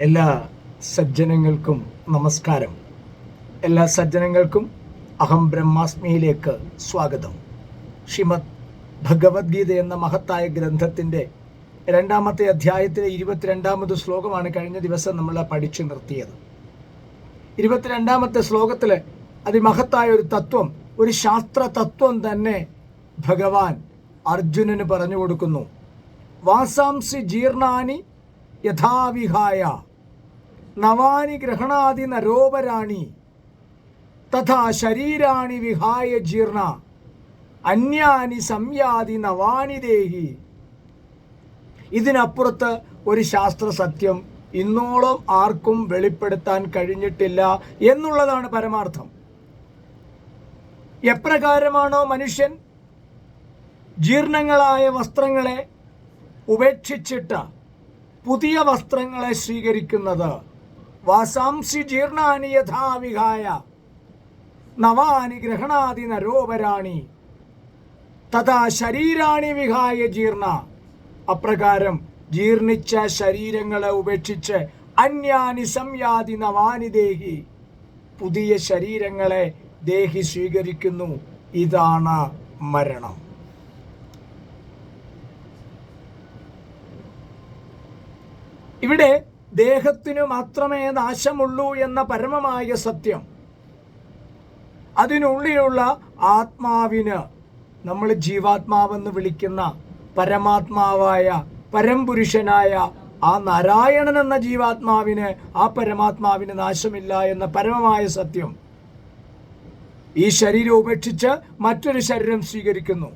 എല്ലാ സജ്ജനങ്ങൾക്കും നമസ്കാരം. എല്ലാ സജ്ജനങ്ങൾക്കും അഹം ബ്രഹ്മാസ്മിയിലേക്ക് സ്വാഗതം. ശ്രീമദ് ഭഗവത്ഗീത എന്ന മഹത്തായ ഗ്രന്ഥത്തിന്റെ രണ്ടാമത്തെ അധ്യായത്തിലെ ഇരുപത്തിരണ്ടാമത് ശ്ലോകമാണ് കഴിഞ്ഞ ദിവസം നമ്മൾ പഠിച്ചു നിർത്തിയത്. ഇരുപത്തിരണ്ടാമത്തെ ശ്ലോകത്തിൽ അതിമഹത്തായ ഒരു തത്വം ഒരു ശാസ്ത്ര തത്വം തന്നെ ഭഗവാൻ അർജുനന് പറഞ്ഞു കൊടുക്കുന്നു. വാസാംസി ജീർണാനി യഥാവിഹായ. നവാനി ഗ്രഹണാദി നരോപരാണി. തഥാ ശരീരാണി വിഹായ ജീർണ. അന്യാനി സംയാതി നവാനി ദേഹി. ഇതിനപ്പുറത്ത് ഒരു ശാസ്ത്ര സത്യം ഇന്നോളം ആർക്കും വെളിപ്പെടുത്താൻ കഴിഞ്ഞിട്ടില്ല എന്നുള്ളതാണ് പരമാർത്ഥം. എപ്രകാരമാണോ മനുഷ്യൻ ജീർണങ്ങളായ വസ്ത്രങ്ങളെ ഉപേക്ഷിച്ചിട്ട് പുതിയ വസ്ത്രങ്ങളെ സ്വീകരിക്കുന്നത്. വാസാംസി ജീർണാനി യഥാവിഹായ. നവാനി ഗ്രഹണാദി നരോപരാണി തഥാ ശരീരാണി വിഹായ ജീർണ. അപ്രകാരം ജീർണിച്ച ശരീരങ്ങളെ ഉപേക്ഷിച്ച് അന്യാനി സംയാതി നവാനി ദേഹി. പുതിയ ശരീരങ്ങളെ ദേഹി സ്വീകരിക്കുന്നു. ഇതാണ് മരണം. ഇവിടെ ദേഹത്തിനു മാത്രമേ നാശമുള്ളൂ എന്ന പരമമായ സത്യം. അതിനുള്ളിലുള്ള ആത്മാവിന് നമ്മൾ ജീവാത്മാവെന്ന് വിളിക്കുന്ന പരമാത്മാവായ പരംപുരുഷനായ ആ നാരായണൻ എന്ന ജീവാത്മാവിന് ആ പരമാത്മാവിന് നാശമില്ല എന്ന പരമമായ സത്യം ഈ ശരീരം ഉപേക്ഷിച്ച് മറ്റൊരു ശരീരം സ്വീകരിക്കുന്നു.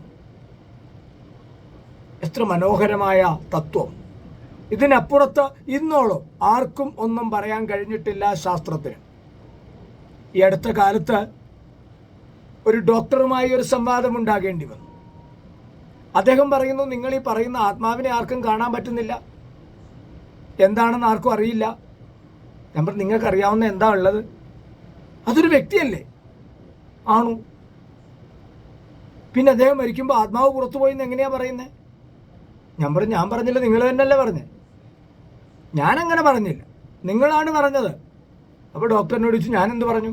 എത്ര മനോഹരമായ തത്വം. ഇതിനപ്പുറത്ത് ഇന്നോളം ആർക്കും ഒന്നും പറയാൻ കഴിഞ്ഞിട്ടില്ല ശാസ്ത്രത്തിന്. ഈ അടുത്ത കാലത്ത് ഒരു ഡോക്ടറുമായി ഒരു സംവാദം ഉണ്ടാകേണ്ടി വന്നു. അദ്ദേഹം പറയുന്നു നിങ്ങൾ ഈ പറയുന്ന ആത്മാവിനെ ആർക്കും കാണാൻ പറ്റുന്നില്ല. എന്താണെന്ന് ആർക്കും അറിയില്ല. ഞാൻ നിങ്ങൾക്കറിയാവുന്ന എന്താ ഉള്ളത്? അതൊരു വ്യക്തിയല്ലേ? ആണു. പിന്നെ അദ്ദേഹം മരിക്കുമ്പോൾ ആത്മാവ് പുറത്തു പോയി എന്ന് എങ്ങനെയാ പറയുന്നത് ഞാൻ പറഞ്ഞു ഞാൻ പറഞ്ഞില്ല നിങ്ങൾ തന്നെയല്ലേ പറഞ്ഞേ. ഞാൻ അങ്ങനെ പറഞ്ഞില്ല. നിങ്ങളാണ് പറഞ്ഞത്. അപ്പോൾ ഡോക്ടറിനോട് ചോദിച്ചു ഞാൻ എന്ത് പറഞ്ഞു?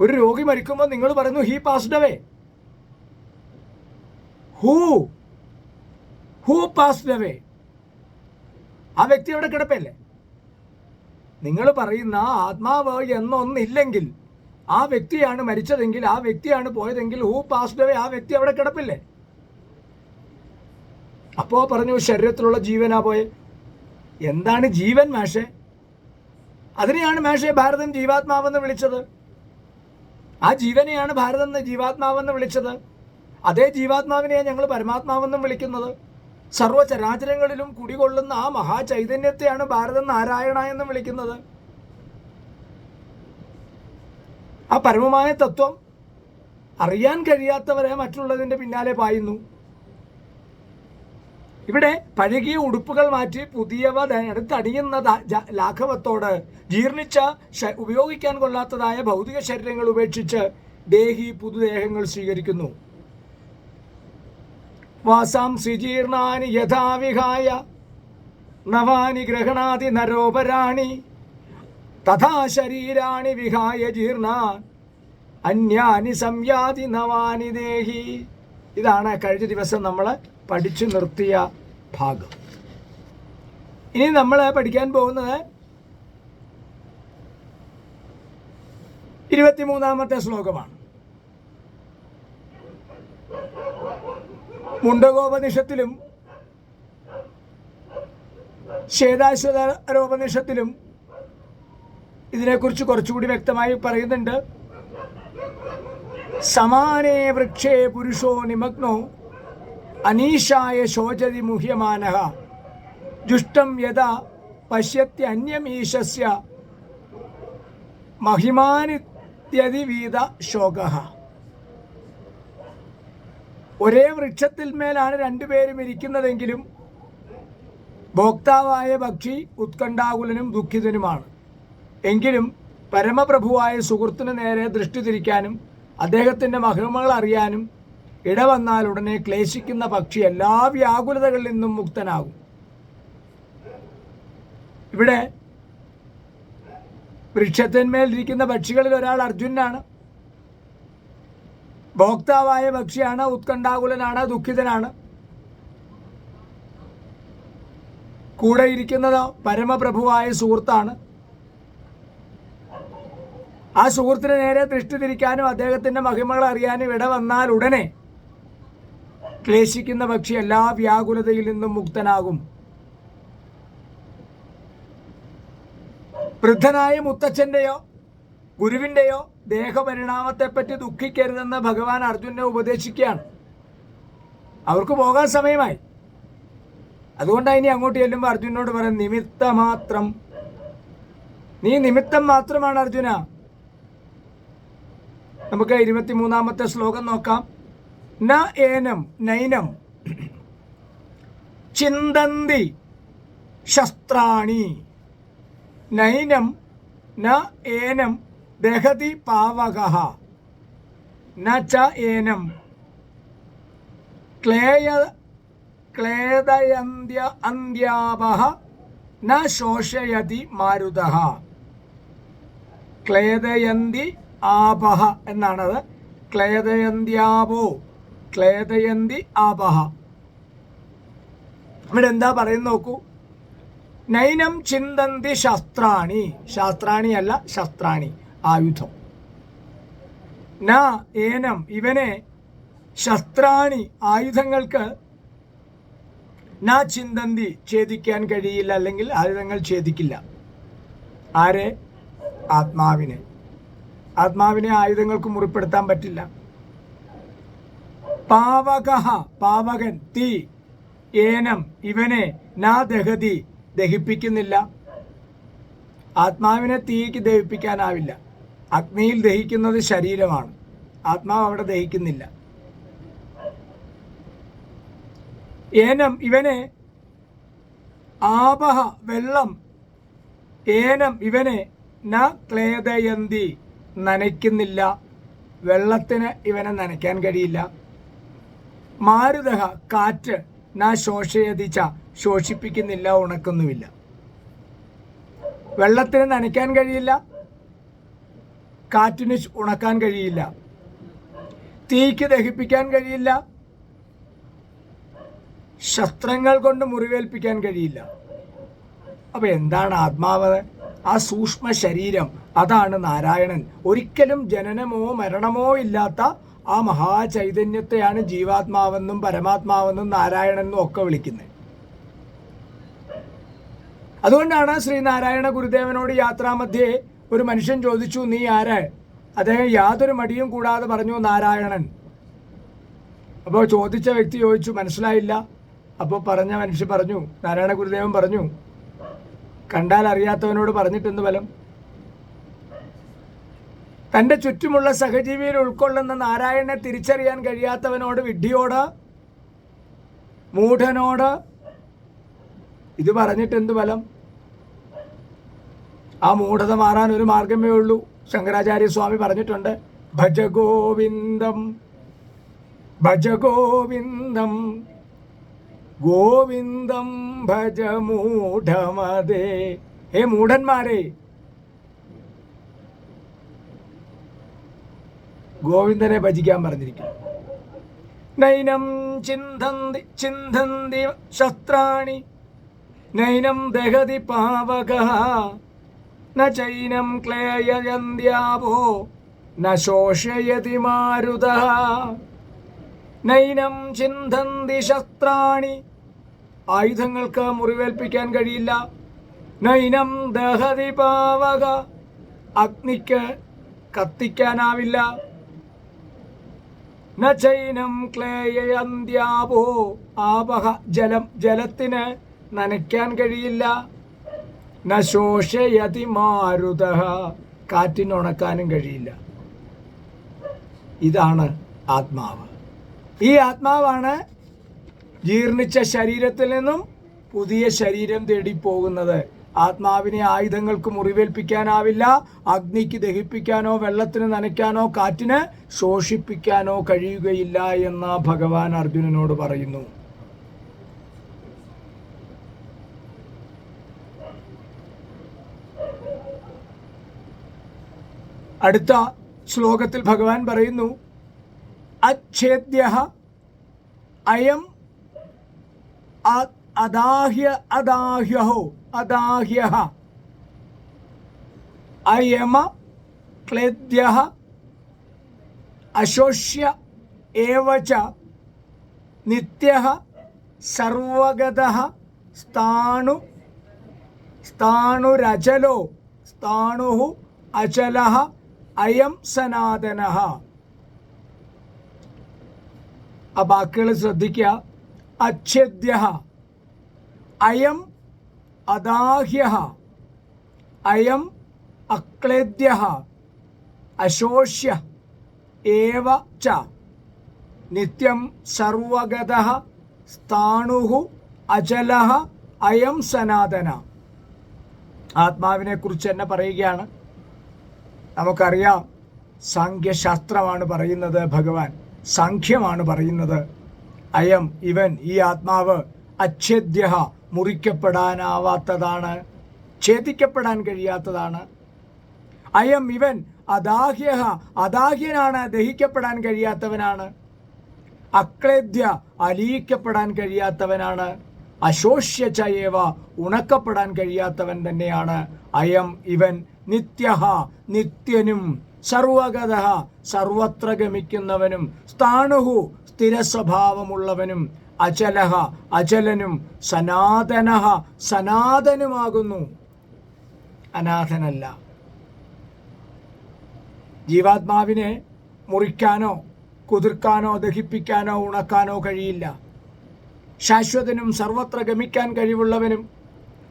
ഒരു രോഗി മരിക്കുമ്പോൾ നിങ്ങൾ പറയുന്നു he passed away who who passed away ആ വ്യക്തി അവിടെ കിടപ്പല്ലേ? നിങ്ങൾ പറയുന്ന ആത്മാവ് എന്നൊന്നില്ലെങ്കിൽ ആ വ്യക്തിയാണ് മരിച്ചതെങ്കിൽ ആ വ്യക്തിയാണ് പോയതെങ്കിൽ ഹൂ പാസ്ഡ് അവേ ആ വ്യക്തി അവിടെ കിടപ്പില്ലേ? അപ്പോൾ പറഞ്ഞു ശരീരത്തിലുള്ള ജീവനാ പോയെ. എന്താണ് ജീവൻ മാഷെ? അതിനെയാണ് മാഷെ ഭാരതം ജീവാത്മാവെന്ന് വിളിച്ചത്. ആ ജീവനെയാണ് ഭാരതം ജീവാത്മാവെന്ന് വിളിച്ചത്. അതേ ജീവാത്മാവിനെയാണ് ഞങ്ങൾ പരമാത്മാവെന്നും വിളിക്കുന്നത്. സർവചരാചരങ്ങളിലും കുടികൊള്ളുന്ന ആ മഹാചൈതന്യത്തെയാണ് ഭാരതം നാരായണ എന്ന് വിളിക്കുന്നത്. ആ പരമമായ തത്വം അറിയാൻ കഴിയാത്തവരെ മറ്റുള്ളതിന്റെ പിന്നാലെ പായുന്നു. ഇവിടെ പഴകിയ ഉടുപ്പുകൾ മാറ്റി പുതിയവ എടുത്തണിയുന്ന ലാഘവത്തോട് ജീർണിച്ച ഉപയോഗിക്കാൻ കൊള്ളാത്തതായ ഭൗതിക ശരീരങ്ങൾ ഉപേക്ഷിച്ച് ദേഹി പുതുദേഹങ്ങൾ സ്വീകരിക്കുന്നു. വാസാം ശ്രീജീർണാനി യഥാവിഹായ നവാനി ഗ്രഹണാതി നരോപരാണി തഥാ ശരീരാണി വിഹായ ജീർണ അന്യാനി സംയാതി നവാനി ദേഹി. ഇതാണ് കഴിഞ്ഞ ദിവസം നമ്മൾ പഠിച്ചു നിർത്തിയ ഭാഗം. ഇനി നമ്മൾ പഠിക്കാൻ പോകുന്നത് ഇരുപത്തിമൂന്നാമത്തെ ശ്ലോകമാണ്. മുണ്ടകോപനിഷത്തിലും ശ്വേതാശ്വതരോപനിഷത്തിലും ഇതിനെക്കുറിച്ച് കുറച്ചുകൂടി വ്യക്തമായി പറയുന്നുണ്ട്. സമാനേ വൃക്ഷേ പുരുഷോ നിമഗ്നോ അനീഷായ ശോചതി മുഹ്യമാന ജുഷ്ടം യഥാ പശ്യത്യന്യമീശസ്യ മഹിമാനിത്യതിവീത ശോക ഒരേ വൃക്ഷത്തിൽ മേലാണ് രണ്ടുപേരും ഇരിക്കുന്നതെങ്കിലും ഭോക്താവായ പക്ഷി ഉത്കണ്ഠാകുലനും ദുഃഖിതനുമാണ്. എങ്കിലും പരമപ്രഭുവായ സുഹൃത്തിനു നേരെ ദൃഷ്ടി തിരിക്കാനും അദ്ദേഹത്തിന്റെ മഹിമകൾ അറിയാനും ഇടവന്നാൽ ഉടനെ ക്ലേശിക്കുന്ന പക്ഷി എല്ലാ വ്യാകുലതകളിൽ നിന്നും മുക്തനാകും. ഇവിടെ വൃക്ഷത്തിന്മേൽ ഇരിക്കുന്ന പക്ഷികളിൽ ഒരാൾ അർജുനാണ് ഭോക്താവായ പക്ഷിയാണ് ഉത്കണ്ഠാകുലനാണ് ദുഃഖിതനാണ്. കൂടെ ഇരിക്കുന്നത് പരമപ്രഭുവായ സുഹൃത്താണ്. ആ സുഹൃത്തിന് നേരെ ദൃഷ്ടി തിരിക്കാനും അദ്ദേഹത്തിന്റെ മഹിമകൾ അറിയാനും ഇട വന്നാൽ ഉടനെ ക്ലേശിക്കുന്ന പക്ഷി എല്ലാ വ്യാകുലതയിൽ നിന്നും മുക്തനാകും. വൃദ്ധനായ മുത്തച്ഛന്റെയോ ഗുരുവിന്റെയോ ദേഹപരിണാമത്തെപ്പറ്റി ദുഃഖിക്കരുതെന്ന് ഭഗവാൻ അർജുനെ ഉപദേശിക്കുകയാണ്. അവർക്ക് പോകാൻ സമയമായി. അതുകൊണ്ടാണ് ഇനി അങ്ങോട്ട് ചെല്ലുമ്പോൾ അർജുനോട് പറയാം നിമിത്തമാത്രം. നീ നിമിത്തം മാത്രമാണ് അർജുന. നമുക്ക് ഇരുപത്തിമൂന്നാമത്തെ ശ്ലോകം നോക്കാം. ന ഏനം നൈനം. ചിന്തന്തി ശസ്ത്രാണി. നൈനം ന ഏനം ദഹതി പാവക. ന ച ഏനം. ക്ലേയ ക്ലേദയന്ത്യ അന്ത്യാപഹ ന ശോഷയതി മാരുത. ക്ലേദയന്തി ആപഹ എന്നാണത്. ക്ലേദയന്ത്യാപോ ക്ലേദയന്തി ആപഹ. ഇവിടെ എന്താ പറയുന്നത് നോക്കൂ. നൈനം ചിന്തന്തി ശസ്ത്രാണി. ശാസ്ത്രാണി അല്ല ശസ്ത്രാണി. ആയുധം. ന ഏനം ഇവനെ ശസ്ത്രാണി ആയുധങ്ങൾക്ക് ന ചിന്തന്തി ഛേദിക്കാൻ കഴിയില്ല അല്ലെങ്കിൽ ആയുധങ്ങൾ ഛേദിക്കില്ല. ആരെ? ആത്മാവിനെ. ആത്മാവിനെ ആയുധങ്ങൾക്ക് മുറിപ്പെടുത്താൻ പറ്റില്ല. പാവക പാവകൻ തീ ഏനം ഇവനെ നാ ദഹതി ദഹിപ്പിക്കുന്നില്ല. ആത്മാവിനെ തീക്ക് ദഹിപ്പിക്കാനാവില്ല. അഗ്നിയിൽ ദഹിക്കുന്നത് ശരീരമാണ്. ആത്മാവ് അവിടെ ദഹിക്കുന്നില്ല. ഏനം ഇവനെ ആപഹ വെള്ളം. ഏനം ഇവനെ ന ക്ലേദയന്തി നനയ്ക്കുന്നില്ല. വെള്ളത്തിന് ഇവനെ നനയ്ക്കാൻ കഴിയില്ല. മാരുതഹ കാറ്റ് നാ ശോഷയതിച്ച ശോഷിപ്പിക്കുന്നില്ല ഉണക്കുന്നുമില്ല. വെള്ളത്തിന് നനയ്ക്കാൻ കഴിയില്ല കാറ്റിന് ഉണക്കാൻ കഴിയില്ല. തീക്ക് ദഹിപ്പിക്കാൻ കഴിയില്ല ശസ്ത്രങ്ങൾ കൊണ്ട് മുറിവേൽപ്പിക്കാൻ കഴിയില്ല. അപ്പോൾ എന്താണ് ആത്മാവ്? ആ സൂക്ഷ്മ ശരീരം അതാണ് നാരായണൻ. ഒരിക്കലും ജനനമോ മരണമോ ഇല്ലാത്ത ആ മഹാചൈതന്യത്തെയാണ് ജീവാത്മാവെന്നും പരമാത്മാവെന്നും നാരായണെന്നും ഒക്കെ വിളിക്കുന്നത്. അതുകൊണ്ടാണ് ശ്രീനാരായണ ഗുരുദേവനോട് യാത്രാമധ്യേ ഒരു മനുഷ്യൻ ചോദിച്ചു നീ ആരാ? അദ്ദേഹം യാതൊരു മടിയും കൂടാതെ പറഞ്ഞു നാരായണൻ. അപ്പോൾ ചോദിച്ച വ്യക്തി ചോദിച്ചു മനസ്സിലായില്ല? അപ്പോൾ പറഞ്ഞ മനുഷ്യൻ പറഞ്ഞു നാരായണ ഗുരുദേവൻ പറഞ്ഞു കണ്ടാൽ അറിയാത്തവനോട് പറഞ്ഞിട്ടെന്ത് ബലം തന്റെ ചുറ്റുമുള്ള സഹജീവിയിൽ ഉൾക്കൊള്ളുന്ന നാരായണനെ തിരിച്ചറിയാൻ കഴിയാത്തവനോട് വിഡ്ഢിയോട് മൂഢനോട് ഇത് പറഞ്ഞിട്ട് എന്ത് ഫലം? ആ മൂഢത മാറാൻ ഒരു മാർഗമേ ഉള്ളൂ. ശങ്കരാചാര്യ സ്വാമി പറഞ്ഞിട്ടുണ്ട് ഭജഗോവിന്ദം ഭജഗോവിന്ദം ഗോവിന്ദം ഭജമൂഢമതേ. ഹേ മൂഢന്മാരെ ഗോവിന്ദനെ ഭജിക്കാൻ പറഞ്ഞിരിക്കുന്നു. നൈനം ചിന്തന്തി ചിന്തന്തി ശസ്ത്രാണി. നൈനം ദഹതി പാവക. ന ചൈനം ക്ലേയന്ത്യാവോ ന ശോഷയതി മാരുത. നൈനം ചിന്തന്തി ശസ്ത്രാണി. ആയുധങ്ങൾക്ക് മുറിവേൽപ്പിക്കാൻ കഴിയില്ല. നൈനം ദഹതി പാവക. അഗ്നിക്ക് കത്തിക്കാനാവില്ല. ന ചൈനം ക്ലേയന്ത്യാവോ ആപഹ ജലം ജലത്തിന് നനയ്ക്കാൻ കഴിയില്ല. ന ശോഷയതി മാരുത കാറ്റിനുണക്കാനും കഴിയില്ല. ഇതാണ് ആത്മാവ്. ഈ ആത്മാവാണ് ജീർണിച്ച ശരീരത്തിൽ നിന്നും പുതിയ ശരീരം തേടി പോകുന്നത്. ആത്മാവിനെ ആയുധങ്ങൾക്ക് മുറിവേൽപ്പിക്കാനാവില്ല. അഗ്നിക്ക് ദഹിപ്പിക്കാനോ വെള്ളത്തിന് നനയ്ക്കാനോ കാറ്റിന് ശോഷിപ്പിക്കാനോ കഴിയുകയില്ല എന്ന് ഭഗവാൻ അർജുനനോട് പറയുന്നു. അടുത്ത ശ്ലോകത്തിൽ ഭഗവാൻ പറയുന്നു അച്ഛേദ്യ അയം അദാഹ്യ അദാഹ്യഹോ അദാഹ്യ അയമ ക്ലേദ്യ അശോഷ്യ ഏവച. നിത്യ സർവഗത സ്ഥാണു സ്ഥാണുരചലോ സ്ഥാണു അചല അയം സനാതന ആ വാക്കുകൾ ശ്രദ്ധിക്കുക. അച്ഛേദ്യ അയം അദാഹ്യ അയം അക്ലേദ്യ അശോഷ്യ ഏവ ച. നിത്യം സർവഗത സ്ഥാണു അചല അയം സനാതന. ആത്മാവിനെ കുറിച്ച് തന്നെ പറയുകയാണ്. നമുക്കറിയാം സാഖ്യശാസ്ത്രമാണ് പറയുന്നത് ഭഗവാൻ. സാഖ്യമാണ് പറയുന്നത്. അയം ഇവൻ ഈ ആത്മാവ് അച്ഛേദ്യ മുറിക്കപ്പെടാനാവാത്തതാണ് ഛേദിക്കപ്പെടാൻ കഴിയാത്തതാണ്. അയം ഇവൻ അദാഹ്യ അദാഹ്യനാണ് ദഹിക്കപ്പെടാൻ കഴിയാത്തവനാണ്. അക്ലേദ്യ അലിയിക്കപ്പെടാൻ കഴിയാത്തവനാണ്. അശോഷ്യ ചയേവ ഉണക്കപ്പെടാൻ കഴിയാത്തവൻ തന്നെയാണ്. അയം ഇവൻ നിത്യ നിത്യനും സർവഗത സർവത്ര ഗമിക്കുന്നവനും സ്ഥാണുഹു സ്ഥിര സ്വഭാവമുള്ളവനും അചലഹ അചലനും സനാതന സനാതനുമാകുന്നു. അനാഥനല്ല. ജീവാത്മാവിനെ മുറിക്കാനോ കുതിർക്കാനോ ദഹിപ്പിക്കാനോ ഉണക്കാനോ കഴിയില്ല. ശാശ്വതനും സർവത്ര ഗമിക്കാൻ കഴിവുള്ളവനും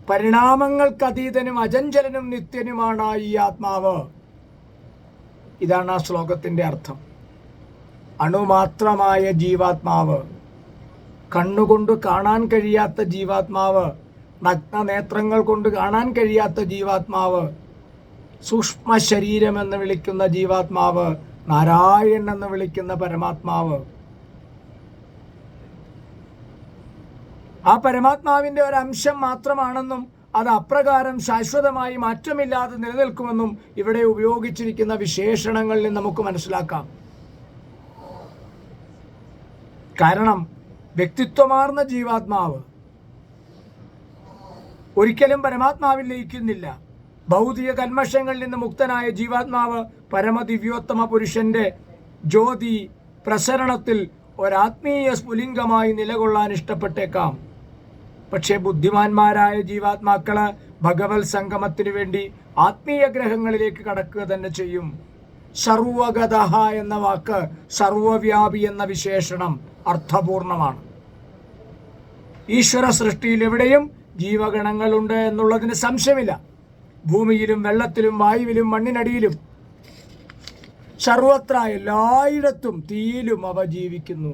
പരിണാമങ്ങൾക്കതീതനും അചഞ്ചലനും നിത്യനുമാണ് ഈ ആത്മാവ്. ഇതാണ് ആ ശ്ലോകത്തിന്റെ അർത്ഥം. അണുമാത്രമായ ജീവാത്മാവ്. കണ്ണുകൊണ്ട് കാണാൻ കഴിയാത്ത ജീവാത്മാവ് നഗ്നനേത്രങ്ങൾ കൊണ്ട് കാണാൻ കഴിയാത്ത ജീവാത്മാവ് സൂക്ഷ്മ ശരീരമെന്ന് വിളിക്കുന്ന ജീവാത്മാവ് നാരായണൻ എന്ന് വിളിക്കുന്ന പരമാത്മാവ്. ആ പരമാത്മാവിന്റെ ഒരു അംശം മാത്രമാണെന്നും അത് അപ്രകാരം ശാശ്വതമായി മാറ്റമില്ലാതെ നിലനിൽക്കുമെന്നും ഇവിടെ ഉപയോഗിച്ചിരിക്കുന്ന വിശേഷണങ്ങളിൽ നമുക്ക് മനസ്സിലാക്കാം. കാരണം വ്യക്തിത്വമാർന്ന ജീവാത്മാവ് ഒരിക്കലും പരമാത്മാവിൽ ലയിക്കുന്നില്ല. ഭൗതിക കന്മഷങ്ങളിൽ നിന്ന് മുക്തനായ ജീവാത്മാവ് പരമദിവ്യോത്തമ പുരുഷന്റെ ജ്യോതി പ്രസരണത്തിൽ ഒരാത്മീയ സ്ഫുലിംഗമായി നിലകൊള്ളാൻ ഇഷ്ടപ്പെട്ടേക്കാം. പക്ഷേ ബുദ്ധിമാന്മാരായ ജീവാത്മാക്കൾ ഭഗവത് സംഗമത്തിനു വേണ്ടി ആത്മീയ ഗ്രഹങ്ങളിലേക്ക് കടക്കുക തന്നെ ചെയ്യും. സർവഗത എന്ന വാക്ക് സർവവ്യാപി എന്ന വിശേഷണം അർത്ഥപൂർണമാണ്. ഈശ്വര സൃഷ്ടിയിൽ എവിടെയും ജീവഗണങ്ങളുണ്ട് എന്നുള്ളതിന് സംശയമില്ല. ഭൂമിയിലും വെള്ളത്തിലും വായുവിലും മണ്ണിനടിയിലും സർവത്ര എല്ലായിടത്തും തീയിലും അവ ജീവിക്കുന്നു.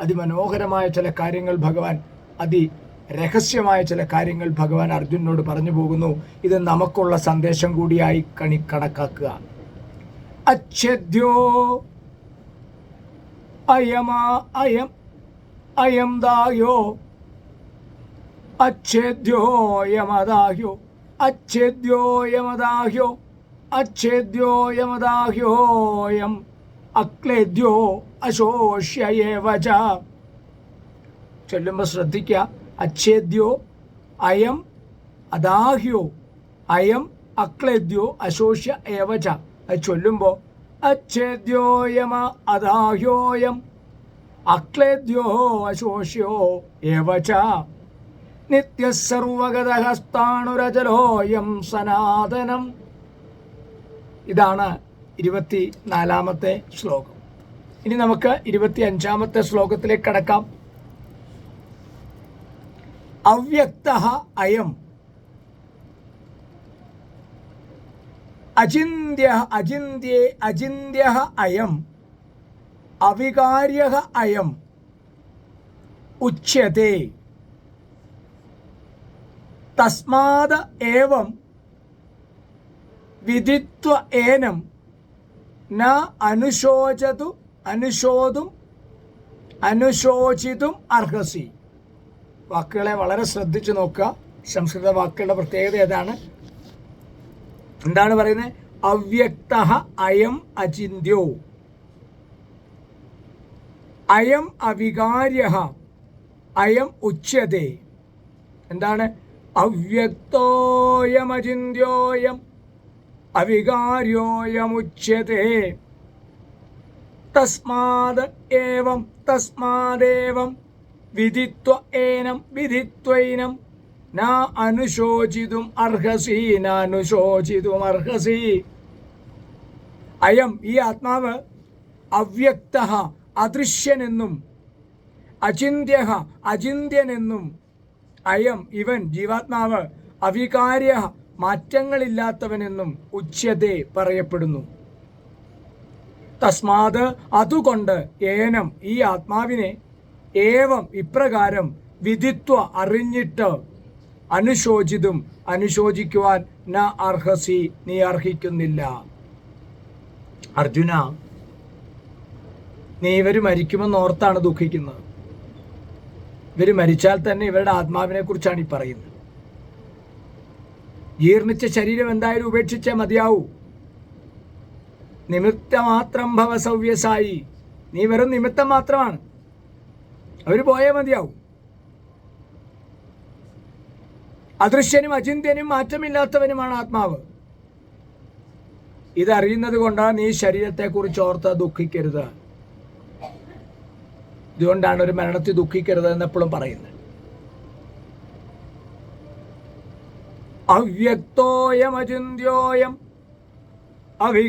അതിമനോഹരമായ ചില കാര്യങ്ങൾ ഭഗവാൻ അതി രഹസ്യമായ ചില കാര്യങ്ങൾ ഭഗവാൻ അർജുനോട് പറഞ്ഞു പോകുന്നു. ഇത് നമുക്കുള്ള സന്ദേശം കൂടിയായി കണി കണക്കാക്കുക. അച്ഛദ്യോ അയമാ അയം അയം ദാഹ്യോ? അച്ഛേദ്യോയമദാഹ്യോ അച്ഛേദ്യോയമദാഹ്യോ അച്ഛേദ്യോയമദാഹ്യോയം അക്ലേദ്യോ അശോഷ്യയേവച ചൊല്ലുമ്പോൾ ശ്രദ്ധിക്കുക അച്ഛേദ്യോ അയം അദാഹ്യോ? അയം അക്ലേദ്യോ അശോഷ്യ ഏവച അത് ചൊല്ലുമ്പോൾ അച്ഛേദ്യോയമ അദാഹ്യോയം അക്ലേദ്യോ അശോഷ്യോ ഏവച നിത്യസർവഗതഹസ്താണുരചലോയം സനാതനം. ഇതാണ് ഇരുപത്തി നാലാമത്തെ ശ്ലോകം. ഇനി നമുക്ക് ഇരുപത്തി അഞ്ചാമത്തെ ശ്ലോകത്തിലേക്ക് കടക്കാം. അവ്യക്ത അയം. അചിന്യ അചിന്യേ അചിന്യ അയം. അവികാര്യ അയം ഉച്യത്തെ തസ്മാത് ഏവം വിധിത്വ ഏനം ന അനുശോചതു അനുശോതും അനുശോചിതും അർഹസി. വാക്കുകളെ വളരെ ശ്രദ്ധിച്ചു നോക്കുക. സംസ്കൃത വാക്കുകളുടെ പ്രത്യേകത ഏതാണ്? എന്താണ് പറയുന്നത്? അവ്യക്ത അയം അചിന്യോ അയം അവികാര്യ അയം ഉച്ചതെ എന്താണ്? അവ്യക്തോയമചിന്യോയം അവികാര്യോയമുച്യത്തെ തസ്മാത് ഏവം തസ്മാദേവം വിധിത്വ ഏനം വിധിത്വൈനം ന അനുശോചിതും അർഹസി നനുശോചിതും അർഹസി. അയം ഈ ആത്മാവ് അവ്യക്ത അദൃശ്യനെന്നും അചിന്യ അചിന്യനെന്നും അയം ഇവൻ ജീവാത്മാവ് അവികാര്യ മാറ്റങ്ങളില്ലാത്തവനെന്നും ഉച്ചതെ പറയപ്പെടുന്നു. തസ്മാത് അതുകൊണ്ട് ഏനം ഈ ആത്മാവിനെ ഏവം ഇപ്രകാരം വിധിത്വ അറിഞ്ഞിട്ട് അനുശോചിതും അനുശോചിക്കുവാൻ ന അർഹസി നീ അർഹിക്കുന്നില്ല. അർജുന നീ ഇവർ മരിക്കുമെന്ന് ഓർത്താണ് ദുഃഖിക്കുന്നത്. ഇവർ മരിച്ചാൽ തന്നെ ഇവരുടെ ആത്മാവിനെ കുറിച്ചാണ് ഈ പറയുന്നത്. ജീർണിച്ച ശരീരം എന്തായാലും ഉപേക്ഷിച്ചേ മതിയാവൂ. നിമിത്തമാത്രം ഭവ സൗവ്യസായി നീ വെറും നിമിത്തം മാത്രമാണ്. അവർ പോയേ മതിയാവും. അദൃശ്യനും അചിന്ത്യനും മാറ്റമില്ലാത്തവനുമാണ് ആത്മാവ്. ഇതറിയുന്നത് കൊണ്ടാണ് നീ ശരീരത്തെക്കുറിച്ച് ഓർത്ത് ദുഃഖിക്കരുത്. ഇതുകൊണ്ടാണ് ഒരു മരണത്തിൽ ദുഃഖിക്കരുത് എന്ന് എപ്പോഴും പറയുന്നത്. അവ്യക്തോയം അചിന്യോയം അവി